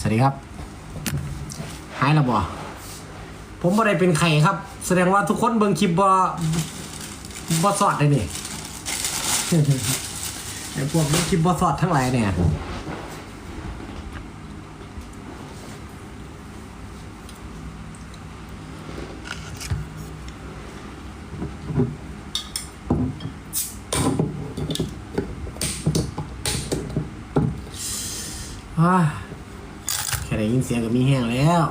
สวัสดีครับ หายแล้วบ่ผมบ่ได้เป็นไข่ครับ แสดงว่าทุกคนเบิ่งคลิปบ่บ่สอดเลยนี่ไอ้พวกเบิ่งคลิปบ่สอดทั้งหลายเนี่ย อ้าแค่ได้ยิน เสียงก็มีแห้งแล้ว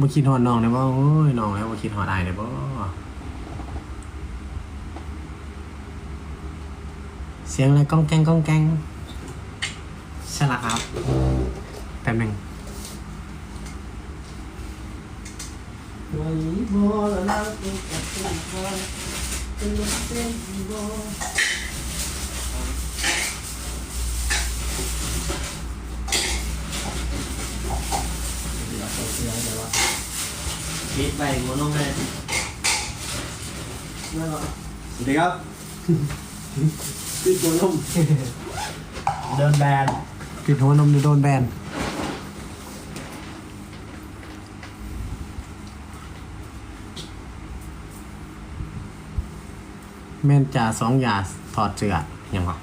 บ่คิดฮอดน้องได้บ่โอ้ยน้องแล้วบ่คิดฮอดอายได้บ่เสียงอะไรก้องแกงก้องแกงใช่ละครับแป๊บหนึงไว้บ่ละนางเป็นกับเป็นพาเป็นลมเป็นบ่ ปิดไปบ่น้องเลยนั่นแหละสวัสดีครับคือตัวลมเดินแบนปิดหัวนมจะโดนแบนแม่นจ่าสองยาถอดเจือยังวะ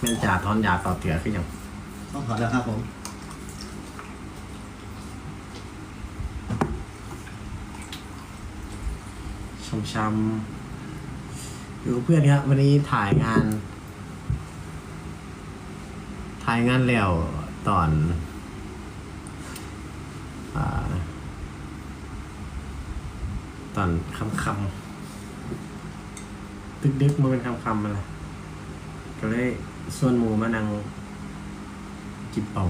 แม่นจ่าถอนยาถอดเจือคือยังต้องขอแล้วครับผม ชมชำอยู่กับเพื่อนครับวันนี้ถ่ายงาน ถ่ายงานแล้วตอนอาตอนคำคำๆดึกๆมาเป็นคำคำๆมาเลยก็เลยส่วนหมูมานั่งกินเป่า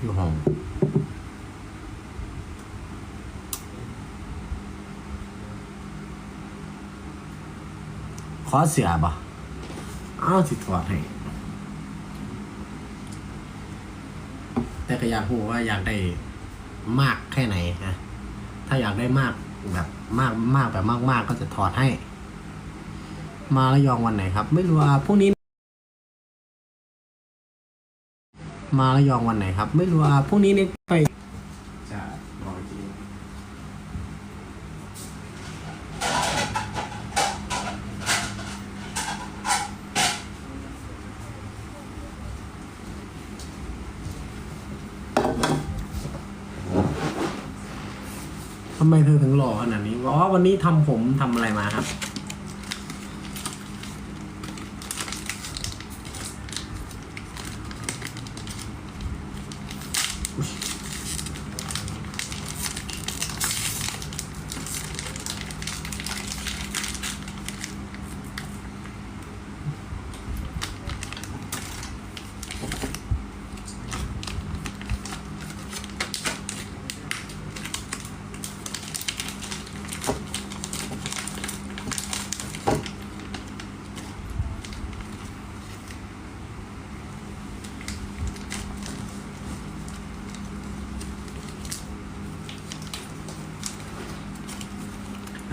อยู่ห้อง ขอเสือบ่อ้าวสิถอดให้ แต่ก็อยากรู้ว่าอยากได้มากแค่ไหนนะถ้าอยากได้มากแบบมากมากแบบมากๆกก็จะถอดให้ มาระยองวันไหนครับ ไม่รู้ว่าพรุ่งนี้ มาระยองวันไหนครับ ไม่รู้ว่าพรุ่งนี้นี่ไปจะบอกอีกที ทำไมเธอถึงหล่อขนาดนี้อ๋อวันนี้ทำผมทำอะไรมาครับ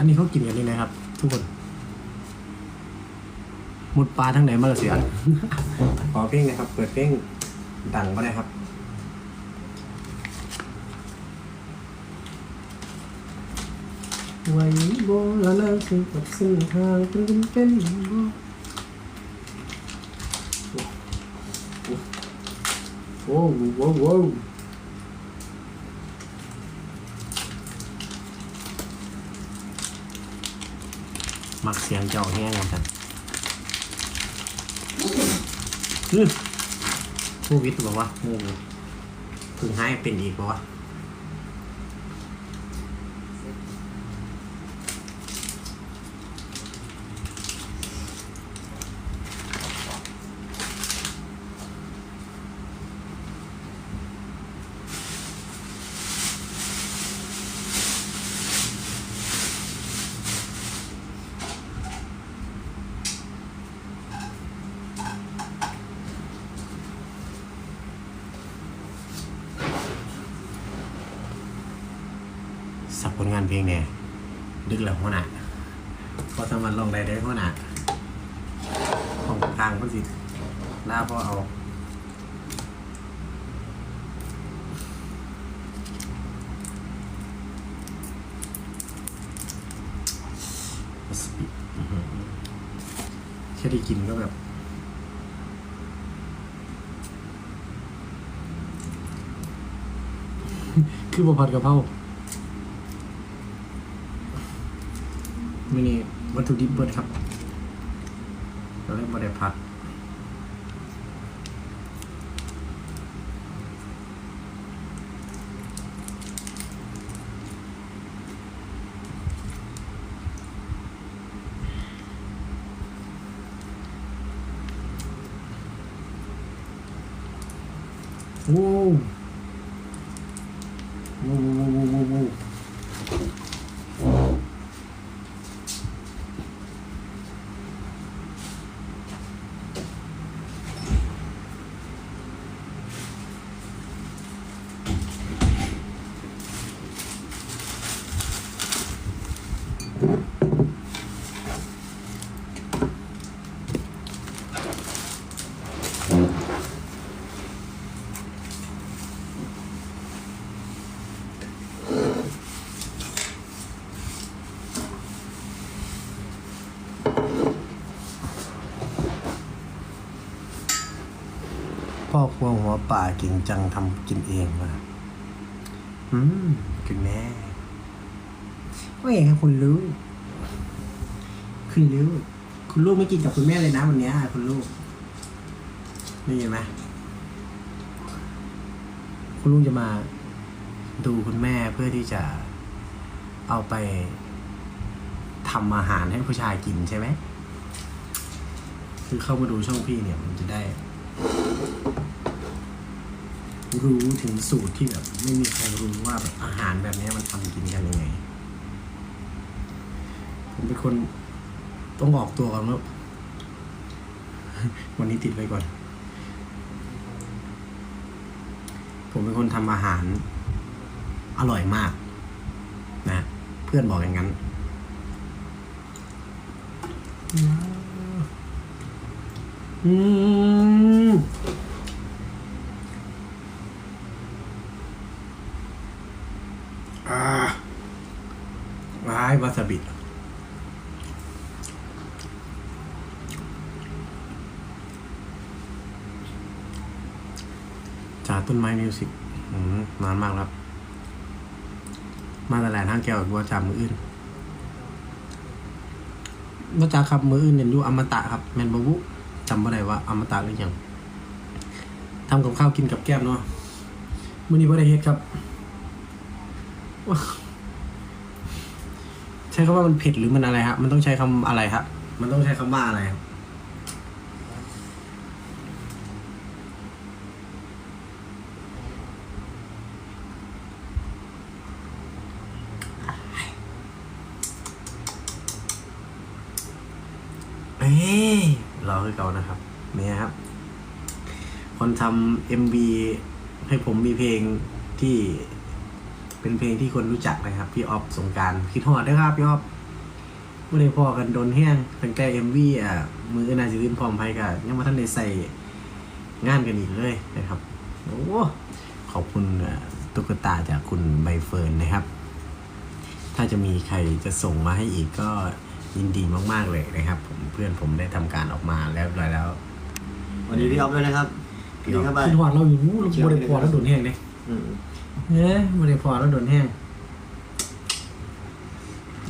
นนี้เขากินกันนี่นะครับ ทุกคนมุดปลาทั้งไหนมาละเสียขอเพลงนะครับ เปิดเพลงดังก็ได้ครับไว้บ่ละนางคือกับเส้นทางเป็นเป็นบ่โอ้โหโอ้โห มักเสียงเจ้าแห้งเหมือนกันอื้อผู้วิทย์บอกว่างูเพึ่งให้เป็นอีกบอกว่า ผลงานเพลงเนี่ยดึกแล้วหัวหน้าพอสมารลองได้ได้หัวหน้าข้างคนสิหน้าพ่อเอาวาซาบิอื้อหือแค่ได้กินก็แบบคือบะผัดกะเพรา ม่นี่วัตถุดิบเบิดครับเราเรียกว่าได้ผัดโว้วโว้วโว้วโว้วโว้วโว้ว พ่อครัวหัวป่าเก่งจังทำกินเองมาอืมคุณแม่ว่าไงครับคุณลูกคุณลูกคุณลูกไม่กินกับคุณแม่เลยนะวันนี้คุณลูกได้ยินไหมคุณลูกจะมาดูคุณแม่เพื่อที่จะเอาไปทำอาหารให้ผู้ชายกินใช่ไหม คือเข้ามาดูช่องพี่เนี่ยมันจะได้ รู้ถึงสูตรที่แบบไม่มีใครรู้ว่าแบบอาหารแบบนี้มันทำกินกันยังไง ผมเป็นคนต้องออกตัวก่อนว่าวันนี้ติดไว้ก่อน ผมเป็นคนทำอาหาร อร่อยมาก นะ เพื่อนบอกอย่างนั้นอืม อ่าว้ายวาซาบิ จากต้นไม้มิวสิกอืมนานมากแล้วมาแต่แหลทางแก้วบัวจามืออื่นบัวจาครับมืออื่นเนี่ยอยู่อมตะครับแมนบบุจำไม่ได้ว่าอมตะหรือยังทำกับข้าวกินกับแก้มเนาะมื้อนี้บ่ได้เฮ็ดครับใช้คำว่ามันเผ็ดหรือมันอะไรฮะ มันต้องใช้คำอะไรครับมันต้องใช้คำว่าอะไรครับ เอ้ยรอ คือเก่านะครับนี่ครับ คนทำเอ็มบีให้ผมมีเพลงที่เป็นเพลงที่คนรู้จักนะครับ พี่ออฟสงการคิดฮอดด้วยครับพี่ออฟเมื่อได้พอกันโดนแห้งตั้งแต่เอ็มวีอะมือนาจิลินพร้อมไพกับยังมาท่านได้ใส่งานกันอีกเลยนะครับโอ้ขอบคุณตุ๊กตาจากคุณใบเฟิร์นนะครับ ถ้าจะมีใครจะส่งมาให้อีกก็ ยินดีมาก ๆ เลยนะครับผมเพื่อนผมได้ทำการออกมาแล้วเรียบร้อยแล้ว วันนี้พี่ออฟด้วยนะครับพี่ดีออฟ เข้าไปคิดฮอดเราอยู่เราบริพอแล้วโดนแห้งเลยอืมเฮ้ยบริพอแล้วโดนแห้ง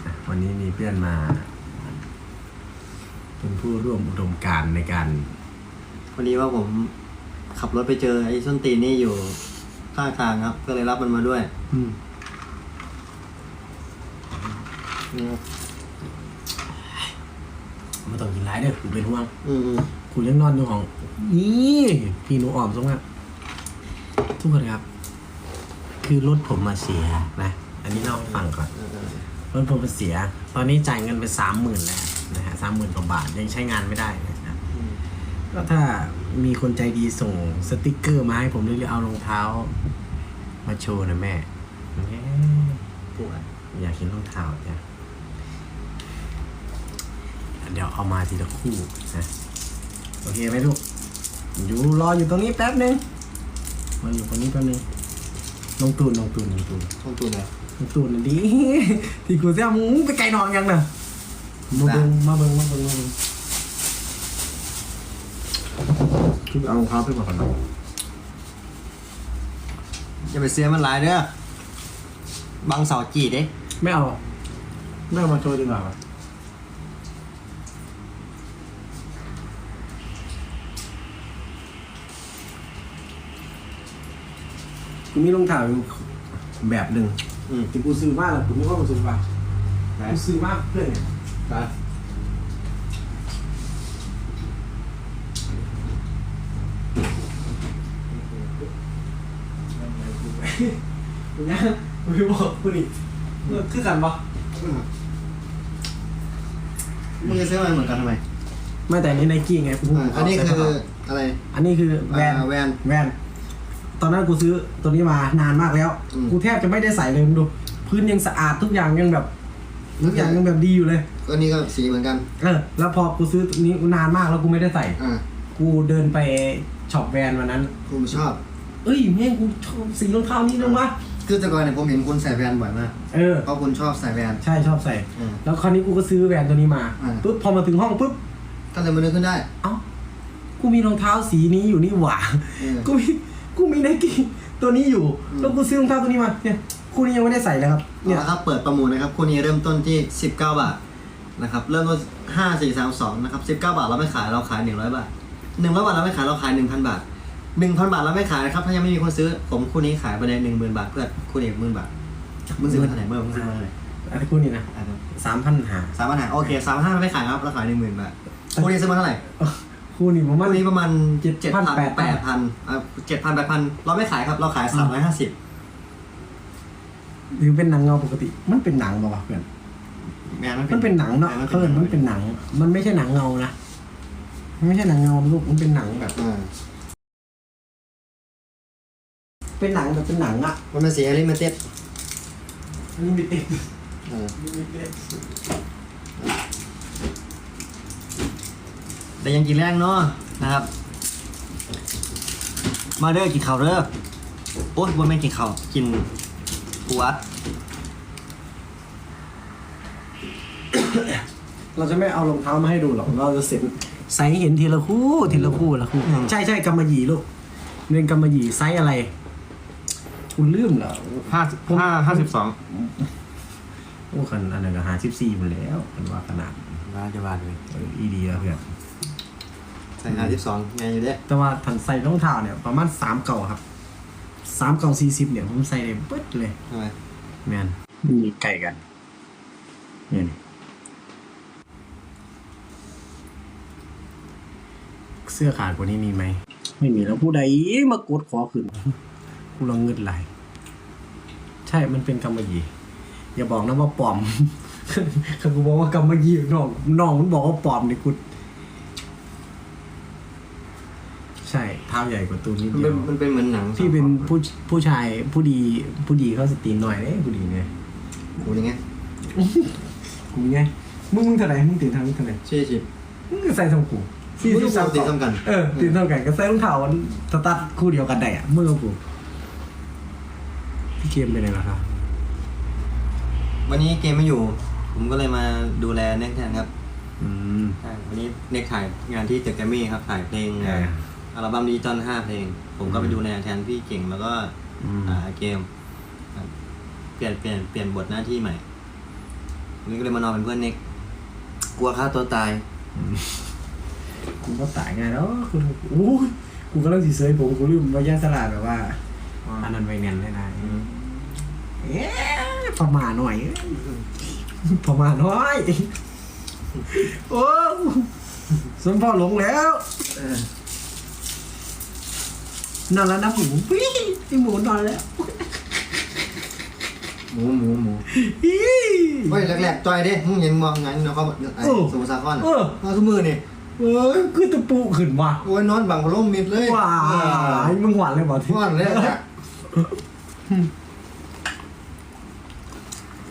อะวันนี้มีเพื่อนมา เป็นผู้ร่วมอุดมการณ์ในการพอดีว่าผมขับรถไปเจอไอ้ส้นตีนนี่อยู่ข้างทางครับ ก็เลยรับมันมาด้วยอืมนี่ครับไมา ต้องกินหลายเด้อกูเป็นห่วงอืมอืมกูยังนอนอยู่ห้องนี่พี่หนูอ่อมสงอะทุกคนครับ คือรถผมมาเสียนะ อันนี้เล่าให้ฟังก่อนเออเออรถผมมาเสีย ตอนนี้จ่ายเงินไปสามหมื่นแล้วนะฮะสามหมื่นกว่าบาทยังใช้งานไม่ได้นะครับอืมก็ถ้ามีคนใจดีส่งสติกเกอร์มาให้ผมหรือเอารองเท้า มาโชว์นะแม่แม่ปวดอยากเห็นรองเท้าเนี่ย เดี๋ยวเอามาทีละคู่นะโอเคไหมลูก อยู่รออยู่ตรงนี้แป๊บนึงมาอยู่ตรงนี้แป๊บนึงลงตูนลงตูนลงตูนต้องตูนเลยลงตูนน่ะดีที่กูเสียมึงไปไกลนอนยังน่ะมาเบิ่งมาเบิ่งมาเบิ่งมาเบิ่งคือเอารองเท้าไปก่อนนะอย่าไปเสียมันหลายเด้อบังเสาจีดเด้ไม่เอา ไม่เอามาโชว์ดีกว่า กูมีรองเท้าอยู่แบบหนึ่งอืมที่กูซื้อมากเลยกูไม่ว่ากูซื้อมากูซื้อมากเพื่อนเนี่ยไปกูเนี่ยกูไม่บอกกูนี่เออคือกันปะมึงจะซื้อมาเหมือนกันทำไมไม่แต่อันนี้ไนกี้ไงกูอ่าอันนี้คืออะไร อันนี้คือแวนอ่าแวน แวน ตอนนั้นกูซื้อตัวนี้มานานมากแล้ว อืม กูแทบจะไม่ได้ใส่เลยมึงดู พื้นยังสะอาดทุกอย่างยังแบบทุกอย่างยังแบบดีอยู่เลย ก็นี่ก็สีเหมือนกัน เออ แล้วพอกูซื้อตัวนี้นานมากแล้วกูไม่ได้ใส่ อ่ากูเดินไปช็อปแวนวันนั้น ผมชอบ เอ้ยแม่งกูชอบสีรองเท้านี้นึงวะคือแต่ก่อนเนี่ยผมเห็นคุณใส่แวนบ่อยมาก เออ เพราะคุณชอบใส่แวน ใช่ชอบใส่ อืมแล้วคราวนี้กูก็ซื้อแวนตัวนี้มาอ่า ปุ๊บพอมาถึงห้องปุ๊บ ก็เลยมานึกขึ้นได้ เอ้า กูมีรองเท้าสีนี้อยู่นี่หว่า เออ กูมี กูมีไนกี้ตัวนี้อยู่อืมแล้วกูซื้อรองเท้าตัวนี้มา เนี่ยคู่นี้ยังไม่ได้ใส่เลยครับ เนี่เนี่ยย ครับเปิดประมูลนะครับคู่นี้เริ่มต้นที่ 19 บาทนะครับเริ่มต้น5 4 3 2นะครับ19 บาทเราไม่ขายเราขาย 100 บาท100บาทเราไม่ขายเราขาย 1,000 บาท 1,000 บาทเราไม่ขายนะครับถ้ายังไม่มีคนซื้อผมคู่นี้ขายไปใน10,000 บาทเพื่อนคู่นี้หมื่นบาทมึงซื้อมาเท่าไหร่เมื่อมึงซื้อมาเท่าไหร่อันนี้คู่นี้นะสามพันหา สามพันหาโอเคสามพันห้าไม่ขายครับเราขายหนึ่งหมื่นบาทคู่นี้ซื้อมาเท่าไหร่ คู่นี้ผมว่า คู่นี้ประมาณเจ็ดเจ็ดพัพันนแปดพันแปดพันอ่าเจ็ดพันแปดพันเราไม่ขายครับเราขายสามร้อยห้าสิบหรือเป็นหนังเงาปกติ มันเป็นหนังป่าวะเพื่อน แมนมันเป็นหนังเนาะเขาเอินมันเป็นหนัง มันไม่ใช่หนังเงานะมันไม่ใช่หนังเงาลูกมันเป็นหนังแบบ อ่าเป็นหนังแบบเป็นหนังอะมันเป็นสีลิมิเต็ดลิมิเต็ดเออ ลิมิเต็ด แต่ยังกินแรงเนาะนะครับ มาเด้อกินข้าวเด้อโอ๊ยบนไม่กินข้าวกินปูอัดเราจะไม่เอารองเท้ามาให้ดูหรอกเราจะเสร็จใส่ให้เห็นทีละคู่ทีละคู่ละคู่ ใช่ใช่กำมะหยี่ลูกเรียนกำมะหยี่ไซส์อะไร คุณลืมเหรอห้าห้าห้าสิบสองโอ้คันอันนั้นก็หาสิบสี่หมดแล้วเป็นว่าขนาดมาจะบาดเลยเอออีดีอะเพื่อนใส่หาสิบสองไงอยู่เด้แต่ว่าทันใส่รองเท้าเนี่ยประมาณสามเก่าครับสามเก่าสี่สิบเนี่ยผมใส่ได้เบิดเลยทำไมแมนมีไก่กันเนี่ยนี่เสื้อขาดกว่านี้มีไหม ไม่มีแล้วผู้ใดมากดขอขึ้นกูลองเงินไหลใช่มันเป็นกำมะหยี่อย่าบอกนะว่าปลอมคือกูบอกว่ากำมะหยี่น้องน้องมันบอกว่าปลอมนี่กูใช่เท้าใหญ่กว่าตูนนิดมันเดีเป็ยนวมันเป็นเหมือนหนังพี่เป็นผู้ผู้ชายผู้ดีผู้ดีเขาสตรีนหน่อยเด้ผู้ดีเนี่ยกูยังไงกูไงมึงมึงเท่าไหร่มึงตื่นทางมึงเท่าไหร่ชี้ชิบ มึงก็ใส่ทรงกูมึงก็ตีซ้ำกัน เออตีเท่ากันก็ใส่รองเท้ามันสตาร์ทคู่เดียวกันได้อะมึงกับกูพี่เกมเป็นไงล่ะครับวันนี้เกมไม่อยู่ ผมก็เลยมาดูแลเน็กแทนครับอืม ใช่วันนี้เน็กถ่ายงานที่ตึกแกรมมี่ครับถ่ายเพลงเออ อัลบั้มดิจิตอลห้าเพลง ผมก็ไปดูแลแทนพี่เก่งแล้วก็อืมอ่าเกมครับเปลี่ยนเปลี่ยนเปลี่ยนบทหน้าที่ใหม่วันนี้ก็เลยมานอนเป็นเพื่อนเน็กกลัวฆ่าตัวตายกูก็ตายไงแล้วคุณโอ้ยกูก็เริ่มสีเซยผมกูลืมว่าย่าสลาดแบบว่าอันนั้นไวเนียนเลยนะเอ๊ะประมาณหน่อยประมาณน้อย โอ้สมพ่อหลงแล้วเออ นอนแล้วนะหมูปี้ไอหมูนอนแล้วหมูหมูหมูอีเฮ้ยแรกๆจอยเด้มึงเห็นมองงั้นเนาะเขาไอ้เออสมุทรสาครเออมาทุกมือนี่เอ้ยคือตะปูขึ้นว่ะโอ้ยนอนบังพล่มมิดเลยว้าเออยมึงหวานเลยบ่ที่ว่านเลยอะ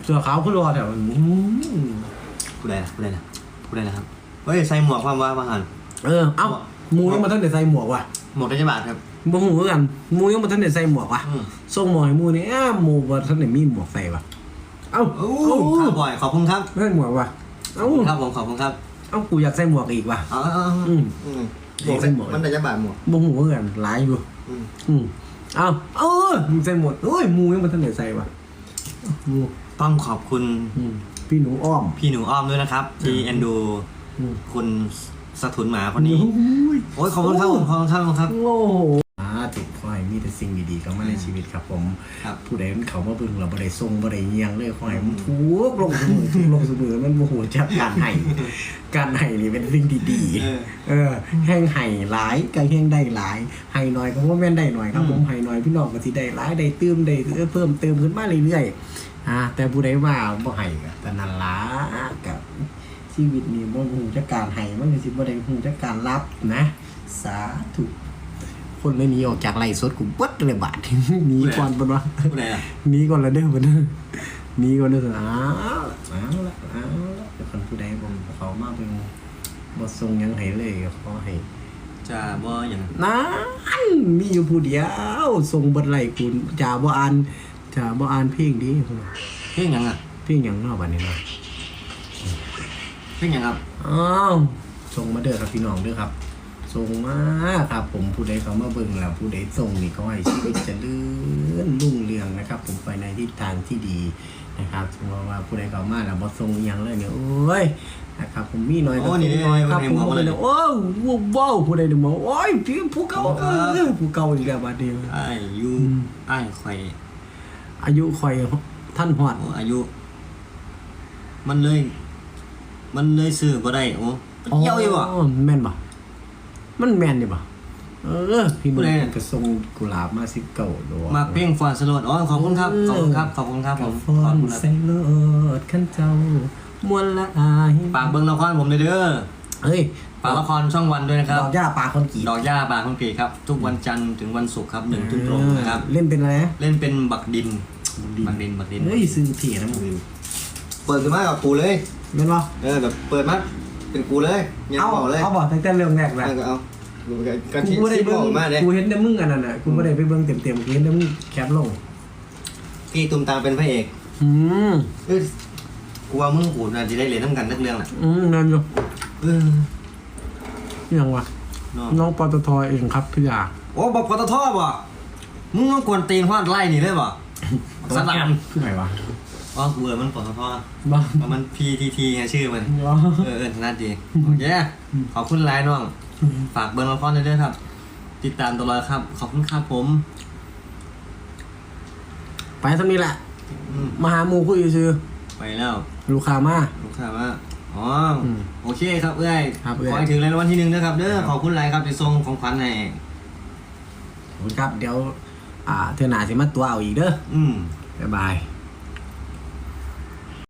เสือขาวขึ้นรอแถวอืมพูดอะไรนะพูดอะไรนะพูดอะไรนะครับเฮ้ยใส่หมวกความว่าบางอันเออเอ้าหมูยังมาทันได้ใส่หมวกว่ะหมดได้กี่บาทครับ บ่หูคือกันหมูยังมาทันได้ใส่หมวกว่ะอืม ส่งหมวกให้หมูนี่อ้าหมูบ่ทันได้มีหมวกใส่ว่ะเอ้าโอ้เอ้าครับบ่อยขอบคุณครับไม่ใส่หมวกว่ะเอ้าครับผมขอบคุณครับเอ้ากูอยากใส่หมวกอีกว่ะอ๋ออ๋ออืมอืมอยากใส่หมวก มันได้กี่บาทหมวกบ่หูคือกันหลายอยู่ อืมอืมเอ้าเออมึงใส่หมวกเอ้ยหมูยังมาทันได้ใส่ว่ะหมูต้องขอบคุณอืมพี่หนูอ้อม พี่หนูอ้อมด้วยนะครับ ที่เอ็นดูอืม คุณสะทุนหมาคนนี้โอ้ยโอ้ยขอบคุณครับผมขอบคุณครับขอบคุณครับ โอ้โหอ่าถูกขอให้ มีแต่สิ่งดีๆเข้ามาในชีวิตครับผมครับ ผู้ใดมันเขามาเบิ่งเราบ่ได้ทรงบ่ได้เงียงเลยขอให้มันทุกลงเสมอทุกลงเสมอมันโมโหจักการให้การให้นี่เป็นสิ่งดีเออ ๆเออแห้งให้หลายก็แห้งได้หลายให้น้อยก็บ่แม่นได้น้อยครับผมให้น้อยพี่น้องก็สิได้หลายได้เติมได้เพิ่มเติมขึ้นมาเรื่อยๆอ่าแต่ผู้ใดว่าบ่ให้ก็แต่นั่นล่ะกับชีวิตนี่บ่ฮู้จักการให้มันก็สิบ่ได้ฮู้จักการรับนะ สาธุ คนไม่หนีออกจากไร่สดกูเบิดเลยบาทหนีก่อนเพิ่นว่าผู้ใดล่ะหนีก่อนละเด้อเพิ่นหนีก่อนเด้ออ้าวเอาละเอาละเดี๋ยวคนผู้ใดผมเขามาเป็นบ่ส่งหยังให้เลยก็ขอให้จะบ่อย่างนั่นมีอยู่ผู้เดียวส่งเบิดไร่คุณจ่าบ่อ่านจ่าบ่อ่านเพลงดีพุ่นน่ะเพ่งหยังอะเพลงหยังเนาะบัดนี้เนาะเพ่งหยังครับ อ้าวส่งมาเด้อครับพี่น้องเด้อครับ ส่งมาครับ ผมผู้ใดเขามาเบิ่งแล้วผู้ใดส่งนี่ก็ให้ชีวิตเจริญรุ่งเรืองนะครับ ผมไปในทิศทางที่ดีนะครับเพราะว่าผู้ใดเขามาแล้วบ่ส่งอิหยังเลยเนี่ยโอ้ยนะครับผมมีน้อยก็โอ้นี่ส่งน้อยครับนี่ผมนี่ก็เลยนี่โอ้าวว้าวผู้ใดเดี๋ยวบอกโอ้ยพี่ผู้เก่าเออผู้เก่าอีกแล้วบัดนี้อ้ายอยูอืมอ้ายข่อยอายุคอยท่านฮอดโอ้อายุ มันเลย มันเลยซื้อบ่ได้โอ้เหี่ยวอยู่บ่แม่นบ่ มันแม่นดิบ่เออ พี่ผู้นุ่ใดนก็ส่งกุหลาบมาสิเก่าดอกมาเพ่งฟอนสโลดอ๋อขอบคุณครับขอบคุณครับขอบคุณครับผมฟขออบนคุณครับใส่เลิศขันเจ้ามวนละอายฝากเบิ่งละครผมเลยเด้อเฮ้ยฝากละครช่องวันด้วยนะครับ ดอกย่าปลาคนกี่ดอกย่าบางคนเกตครับ ทุกวันจันทร์ถึงวันศุกร์ครับหนึ่งทุ่มตรงนะครับ เล่นเป็นอะไรนะเล่นเป็นบักดินบักดินบักดิน เฮ้ยซื้อเถี่ยนะมึงเปิดขึ้นมากับกูเลยแม่นบ่เออแบบเปิดมาเป็นกูเลยยังเอาบอกเลยเอาบอกตั้งแต่เรื่องแรกแหละเอาก็เอา กูก็ก็กูที่ไม่ได้ที่บเบิ่งอกมาเลยกูเห็นแต่มึงอันนั้นน่ะกูไม่ได้ไปเบิ่งเต็มๆกูเห็นแต่มึงแคปลงพี่ตุ้มตามเป็นพระเอกอืมเอ้ยกูว่ามึงกูน่าจะได้เรียนน้ำกันสักเรื่องแหละอืมนั่นอยู่เออยังวะเนาะน้องปตทเองครับพี่ยาโอ้บอกปตทบ่มึงต้องกวนตีนพาดไล่นี่เลยบ่สลามคือไงวะอ๋อกูเออมันปตทบ้าเพราะมัน PTT ไงชื่อมันว้าเออเออถนัดดีโอเคขอบคุณไลน์น้อง ฝากเบอร์ละครด้วยครับ ติดตามตลอดครับ ขอบคุณครับผม ไปเท่านี้แหละ อืมมาหาหมูคุยซื้อไปแล้ว ลูกค้ามา ลูกค้าว่าอ๋ออมโอเคครับเอ้ยครับเอ้ยขอให้ถึงรางวัลที่หนึ่งนะครับเด้อขอบคุณไลน์ครับที่ส่งของขวัญให้ ขอบคุณครับ เดี๋ยว อ่าเธอหนาสิมาตัวเอาอีกเด้ออืมบ๊ายบาย